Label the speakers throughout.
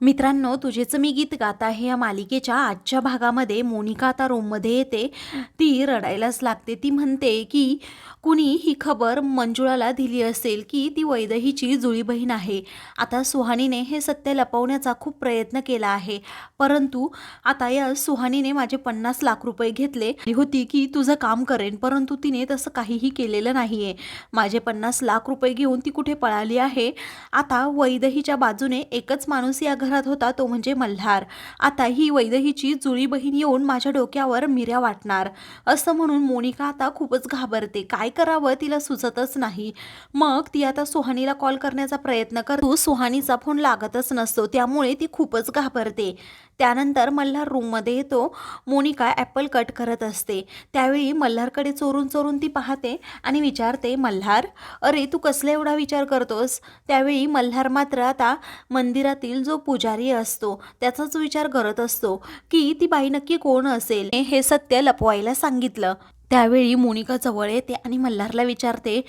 Speaker 1: मित्रांनो तुझेच मी गीत गात आहे या मालिकेच्या आजच्या भागामध्ये. मोनिका आता रूममध्ये येते. ती रडायलाच लागते. ती म्हणते की कुणी ही खबर मंजुळाला दिली असेल की ती वैदहीची जुळी बहीण आहे. आता सुहानीने हे सत्य लपवण्याचा खूप प्रयत्न केला आहे. परंतु आता या सुहानीने माझे पन्नास लाख रुपये घेतले. होती की तुझं काम करेन परंतु तिने तसं काहीही केलेलं नाही आहे माझे पन्नास लाख रुपये घेऊन ती कुठे पळाली आहे? आता वैदहीच्या बाजूने एकच माणूस या घरात होता तो म्हणजे मल्हार. आता ही वैदहीची जुळी बहीण येऊन माझ्या डोक्यावर मिऱ्या वाटणार. असं म्हणून मोनिका आता खूपच घाबरते. काय करावं तिला सुचतच नाही. मग ती आता सुहानीला कॉल करण्याचा प्रयत्न करतो सुहानीचा फोन लागतच नसतो. त्यामुळे ती खूपच घाबरते. त्यानंतर मल्हार रूममध्ये येतो. मोनिका ॲपल कट करत असते. त्यावेळी मल्हारकडे चोरून चोरून ती पाहते आणि विचारते मल्हार अरे तू कसला एवढा विचार करतोस? त्यावेळी मल्हार मात्र आता मंदिरातील जो पुजारी असतो. त्याचाच विचार करत असतो की ती बाई नक्की कोण असेल हे सत्य लपवायला सांगितलं. त्यावेळी मोनिका जवळ येते आणि मल्हारला विचारते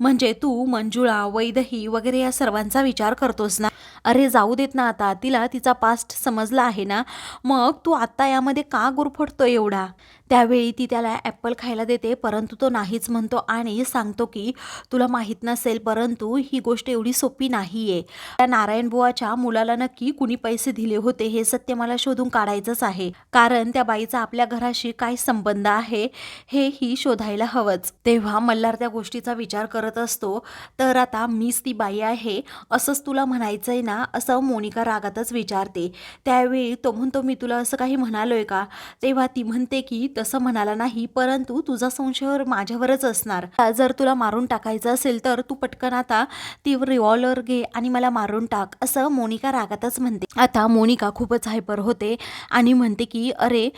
Speaker 1: म्हणजे तू मंजुळा वैदही वगैरे या सर्वांचा विचार करतोस ना? अरे जाऊ देत ना आता. तिला तिचा पास्ट समजला आहे ना. मग तू आत्ता यामध्ये का गुरफटतो एवढा? त्यावेळी ती त्याला ॲपल खायला देते परंतु तो नाहीच म्हणतो आणि सांगतो की तुला माहीत नसेल परंतु ही गोष्ट एवढी सोपी नाही आहे त्या नारायण बुवाच्या मुलाला नक्की कुणी पैसे दिले होते हे सत्य मला शोधून काढायचंच आहे. कारण त्या बाईचा आपल्या घराशी काय संबंध आहे हे ही शोधायला हवंच. तेव्हा मल्हार त्या गोष्टीचा विचार करत असतो तर आता मीच ती बाई आहे असंच तुला म्हणायचंय ना? असं मोनिका रागातच विचारते. त्यावेळी तो म्हणतो मी तुला असं काही म्हणालोय का? तेव्हा ती म्हणते की तसं म्हणाला नाही परंतु तुझा संशय माझ्यावरच असणार. जर तुला मारून टाकायचं असेल तर तू पटकन आता ती रिव्हॉल्वर घे आणि मला मारून टाक असं मोनिका रागातच म्हणते. आता मोनिका खूपच हायपर होते आणि म्हणते की अरे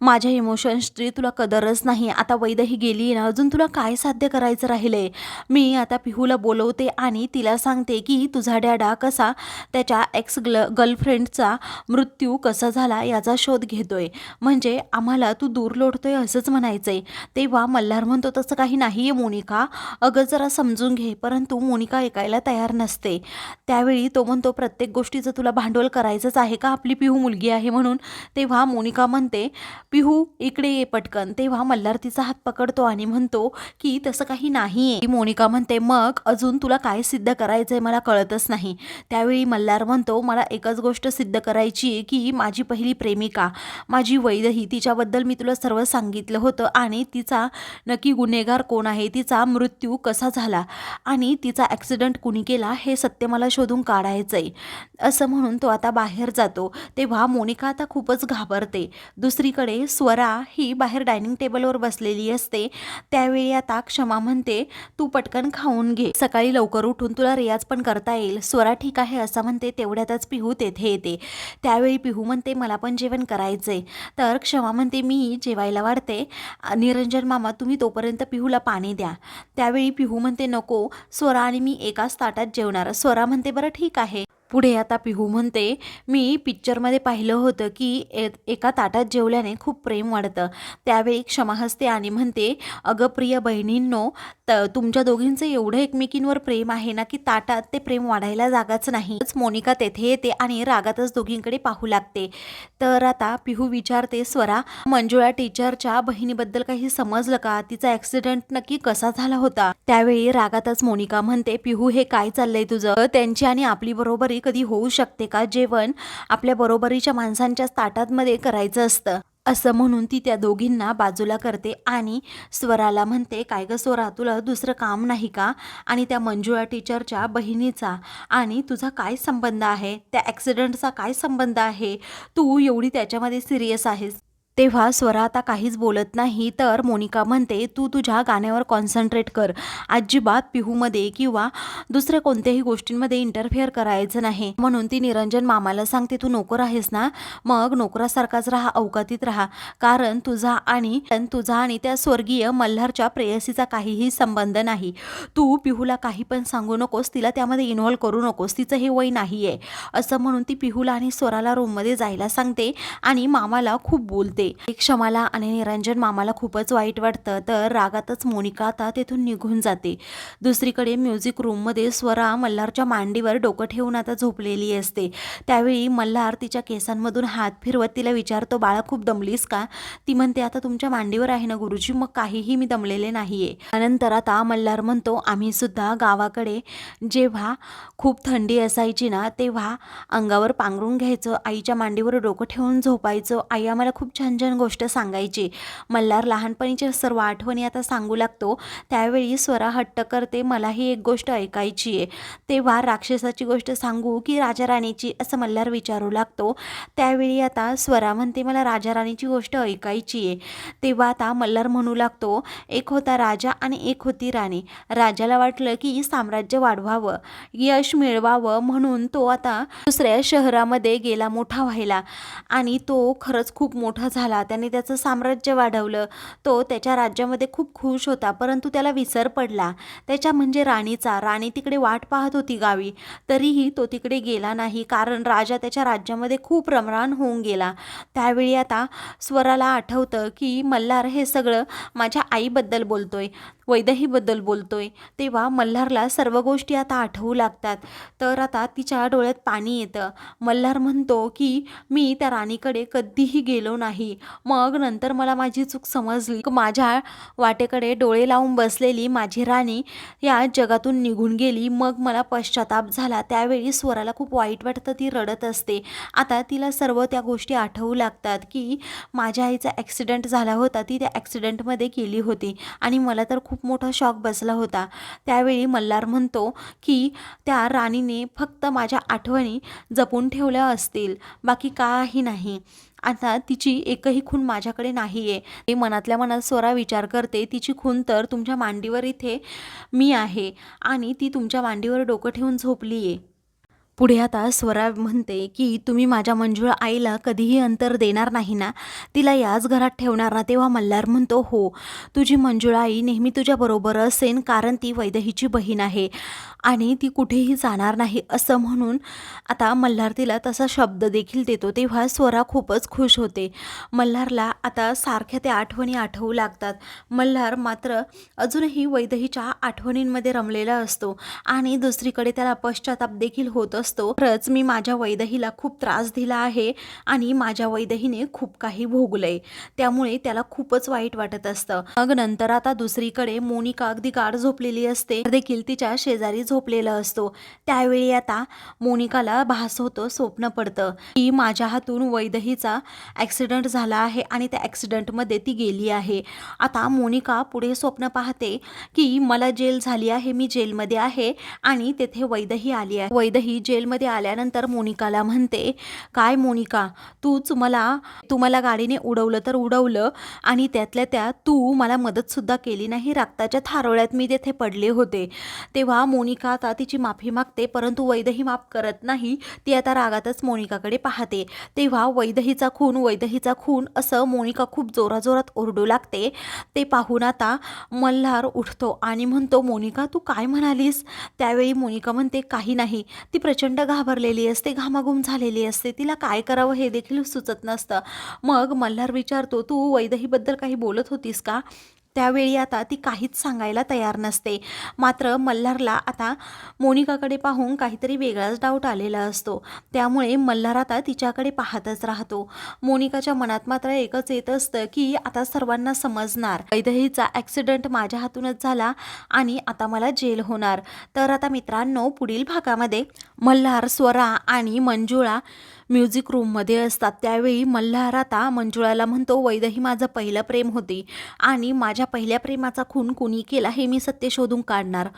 Speaker 1: माझ्या इमोशन्सची तुला कदरच नाही. आता वैदही गेली ना अजून तुला काय साध्य करायचं राहिलंय मी आता पिहूला बोलवते आणि तिला सांगते की तुझा डॅडा कसा त्याच्या एक्स ग्ल गर्लफ्रेंडचा मृत्यू कसा झाला याचा शोध घेतोय. म्हणजे आम्हाला तू दूर लोटतोय असंच म्हणायचंय. तेव्हा मल्हार म्हणतो तसं काही नाही आहे मोनिका. अगं जरा समजून घे परंतु मोनिका ऐकायला तयार नसते. त्यावेळी तो म्हणतो प्रत्येक गोष्टीचं तुला भांडवल करायचंच आहे का? आपली पिहू मुलगी आहे म्हणून. तेव्हा मोनिका म्हणते पिहू इकडे ये पटकन. तेव्हा मल्हार तिचा हात पकडतो आणि म्हणतो की तसं काही नाही आहे मोनिका म्हणते मग अजून तुला काय सिद्ध करायचंय मला कळतच नाही. त्यावेळी मल्हार म्हणतो मला एकच गोष्ट सिद्ध करायची आहे की माझी पहिली प्रेमिका माझी वैदही तिच्याबद्दल मी तुला सर्व सांगितलं होतं आणि तिचा नक्की गुन्हेगार कोण आहे तिचा मृत्यू कसा झाला आणि तिचा ॲक्सिडंट कुणी केला हे सत्य मला शोधून काढायचं आहे असं म्हणून तो आता बाहेर जातो. तेव्हा मोनिका आता खूपच घाबरते. दुसरीकडे स्वरा ही बाहेर डायनिंग टेबलवर बसलेली असते. त्यावेळी आता क्षमा म्हणते तू पटकन खाऊन घे. सकाळी लवकर उठून तुला रियाज पण करता येईल. स्वरा ठीक आहे असं म्हणते तेवढ्यातच पिहू तेथे येते. त्यावेळी पिहू म्हणते मला पण जेवण करायचंय. तर क्षमा म्हणते मी जेवायला वाढते. निरंजन मामा तुम्ही तोपर्यंत पिहूला पाणी द्या. त्यावेळी पिहू म्हणते नको स्वरा आणि मी एकाच ताटात जेवणार. स्वरा म्हणते बरं ठीक आहे. पुढे आता पिहू म्हणते मी पिक्चरमध्ये पाहिलं होतं की ए एका ताटात जेवल्याने खूप प्रेम वाढतं. त्यावेळी क्षमा हसते आणि म्हणते अगं प्रिय बहिणींनो त तुमच्या दोघींचं एवढं एकमेकींवर प्रेम आहे ना की ताटात ते प्रेम वाढायला जागाच नाही. मोनिका तेथे येते आणि रागातच दोघींकडे पाहू लागते. तर आता पिहू विचारते स्वरा मंजुळा टीचरच्या बहिणीबद्दल काही समजलं का? तिचा ॲक्सिडेंट नक्की कसा झाला होता? त्यावेळी रागातच मोनिका म्हणते पिहू हे काय चाललंय तुझं? त्यांची आणि आपली बरोबर कधी होऊ शकते का? जेवण आपल्या बरोबरीच्या माणसांच्या ताटांमध्ये करायचं असतं. असं म्हणून ती त्या दोघींना बाजूला करते आणि स्वराला म्हणते काय गं स्वरा तुला दुसरं काम नाही का? आणि त्या मंजुळा टीचरच्या बहिणीचा. आणि तुझा काय संबंध आहे? त्या ॲक्सिडेंटचा काय संबंध आहे? तू एवढी त्याच्यामध्ये सिरियस आहेस. तेव्हा स्वरा आता काहीच बोलत नाही तर मोनिका म्हणते तू तुझ्या गाण्यावर कॉन्सन्ट्रेट कर. अजिबात पिहूमध्ये किंवा दुसऱ्या कोणत्याही गोष्टींमध्ये इंटरफेअर करायचं नाही. म्हणून ती निरंजन मामाला सांगते तू नोकर आहेस ना? मग नोकरासारखाच राहा अवकातीत राहा. कारण तुझा आणि तुझा आणि त्या स्वर्गीय मल्हारच्या प्रेयसीचा काहीही संबंध नाही. तू पिहूला काही पण सांगू नकोस तिला त्यामध्ये इन्व्हॉल्व करू नकोस. तिचं हे वय नाही आहे असं म्हणून ती पिहूला आणि स्वराला रूममध्ये जायला सांगते आणि मामाला खूप बोलते. होते. क्षमाला आणि निरंजन मामाला खूपच वाईट वाटतं. तर रागातच मोनिका आता तेथून निघून जाते. दुसरीकडे म्युझिक रूममध्ये स्वरा मल्हारच्या मांडीवर डोकं ठेवून आता झोपलेली असते. त्यावेळी मल्हार तिच्या केसांमधून हात फिरवत तिला विचारतो बाळा खूप दमलीस का? ती म्हणते आता तुमच्या मांडीवर आहे ना गुरुजी मग काहीही मी दमलेले नाहीये. त्यानंतर आता मल्हार म्हणतो आम्ही सुद्धा गावाकडे जेव्हा खूप थंडी असायची ना तेव्हा अंगावर पांघरून घ्यायचं आईच्या मांडीवर डोकं ठेवून झोपायचं. आई आम्हाला खूप छान मनोरंजन गोष्ट सांगायची. मल्हार लहानपणीच्या सर्व आठवणी आता सांगू लागतो. त्यावेळी स्वरा हट्ट करते मलाही एक गोष्ट ऐकायची आहे. तेव्हा राक्षसाची गोष्ट सांगू की राजा राणीची असं मल्हार विचारू लागतो. त्यावेळी आता स्वरा म्हणते मला राजा राणीची गोष्ट ऐकायची आहे. तेव्हा आता मल्हार म्हणू लागतो एक होता राजा आणि एक होती राणी. राजाला वाटलं की साम्राज्य वाढवावं यश मिळवावं म्हणून तो आता दुसऱ्या शहरामध्ये गेला मोठा व्हायला. आणि तो खरंच खूप मोठा झाला. त्याने त्याचं साम्राज्य वाढवलं. तो त्याच्या राज्यामध्ये खूप खुश होता परंतु त्याला विसर पडला. त्याच्या म्हणजे राणीचा. राणी तिकडे वाट पाहत होती गावी. तरीही तो तिकडे गेला नाही कारण राजा त्याच्या राज्यामध्ये खूप रमरान होऊन गेला. त्यावेळी आता स्वराला आठवतं की मल्हार हे सगळं माझ्या आईबद्दल बोलतोय वैदहीबद्दल बोलतोय. तेव्हा मल्हारला सर्व गोष्टी आता आठवू लागतात. तर आता तिच्या डोळ्यात पाणी येतं. मल्हार म्हणतो की मी त्या राणीकडे कधीही गेलो नाही. मग नंतर मला माझी चूक समजली. माझ्या वाटेकडे डोळे लावून बसलेली माझी राणी या जगातून निघून गेली. मग मला पश्चाताप झाला. त्यावेळी स्वराला खूप वाईट वाटतं ती रडत असते. आता तिला सर्व त्या गोष्टी आठवू लागतात की माझ्या आईचा ॲक्सिडेंट झाला होता. ती त्या ॲक्सिडेंटमध्ये गेली होती आणि मला तर खूप मोठा शॉक बसला होता. त्यावेळी मल्हार म्हणतो की त्या राणीने फक्त माझ्या आठवणी जपून ठेवल्या असतील. बाकी काही नाही. आता तिची एकही खून माझ्याकडे नाही आहे ती मनातल्या मनात स्वरा विचार करते तिची खून तर तुमच्या मांडीवर इथे मी आहे आणि ती तुमच्या मांडीवर डोकं ठेवून झोपली आहे पुढे आता स्वरा म्हणते की तुम्ही माझ्या मंजुळ आईला कधीही अंतर देणार नाही ना? तिला याच घरात ठेवणार ना तेव्हा मल्हार म्हणतो हो तुझी मंजुळ आई नेहमी तुझ्याबरोबर असेन कारण ती वैदहीची बहीण आहे आणि ती कुठेही जाणार नाही असं म्हणून आता मल्हार तिला तसा शब्द देखील देतो. तेव्हा स्वरा खूपच खुश होते. मल्हारला आता सारख्या त्या आठवणी आठवू लागतात. मल्हार मात्र अजूनही वैदहीच्या आठवणींमध्ये रमलेला असतो आणि दुसरीकडे त्याला पश्चाताप देखील होत असतो खरंच मी माझ्या वैदहीला खूप त्रास दिला आहे आणि माझ्या वैदहीने खूप काही भोगलंय. त्यामुळे त्याला खूपच वाईट वाटत असतं. मग नंतर आता दुसरीकडे मोनिका अगदी गाढ झोपलेली असते. देखील तिच्या शेजारी झोपलेला असतो. त्यावेळी आता मोनिकाला भास होतो स्वप्न पडतं की माझ्या हातून वैदहीचा ॲक्सिडंट झाला आहे आणि त्या ॲक्सिडंटमध्ये ती गेली आहे. आता मोनिका पुढे स्वप्न पाहते की मला जेल झाली आहे मी जेलमध्ये आहे आणि तेथे वैदही आली आहे. वैदही जेलमध्ये आल्यानंतर मोनिकाला म्हणते काय मोनिका तूच मला तू मला गाडीने उडवलं तर उडवलं आणि त्यातल्या त्या तू मला मदतसुद्धा केली नाही रक्ताच्या थारोळ्यात मी तेथे पडले होते. तेव्हा मोनिका आता तिची माफी मागते परंतु वैदही माफ करत नाही ती आता रागातच मोनिकाकडे पाहते. तेव्हा वैदहीचा खून वैदहीचा खून असं मोनिका खूप जोराजोरात ओरडू लागते. ते पाहून आता मल्हार उठतो आणि म्हणतो मोनिका तू काय म्हणालीस? त्यावेळी मोनिका म्हणते काही नाही ती प्रचंड घाबरलेली असते घामाघूम झालेली असते. तिला काय करावं हे देखील सुचत नसतं. मग मल्हार विचारतो तू वैदहीबद्दल काही बोलत होतीस का? त्यावेळी आता ती काहीच सांगायला तयार नसते. मात्र मल्हारला आता मोनिकाकडे पाहून काहीतरी वेगळाच डाऊट आलेला असतो. त्यामुळे मल्हार आता तिच्याकडे पाहतच राहतो. मोनिकाच्या मनात मात्र एकच येत असतं की आता सर्वांना समजणार. वैदहीचा ॲक्सिडंट माझ्या हातूनच झाला आणि आता मला जेल होणार. तर आता मित्रांनो पुढील भागामध्ये मल्हार स्वरा आणि मंजुळा म्युझिक रूममध्ये असतात. त्यावेळी मल्हार आता मंजुळाला म्हणतो वैदही माझं पहिलं प्रेम होती आणि माझ्या पहिल्या प्रेमाचा खून कोणी केला हे मी सत्य शोधून काढणार.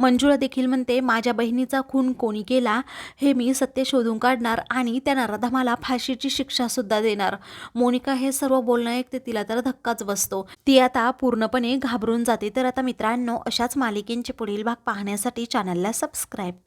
Speaker 1: मंजुळा देखील म्हणते माझ्या बहिणीचा खून कोणी केला हे मी सत्य शोधून काढणार आणि त्या नराधमाला फाशीची शिक्षासुद्धा देणार. मोनिका हे सर्व बोलणं ऐकते तिला तर धक्काच बसतो. ती आता पूर्णपणे घाबरून जाते. तर आता मित्रांनो अशाच मालिकेंचे पुढील भाग पाहण्यासाठी चॅनलला सबस्क्राईब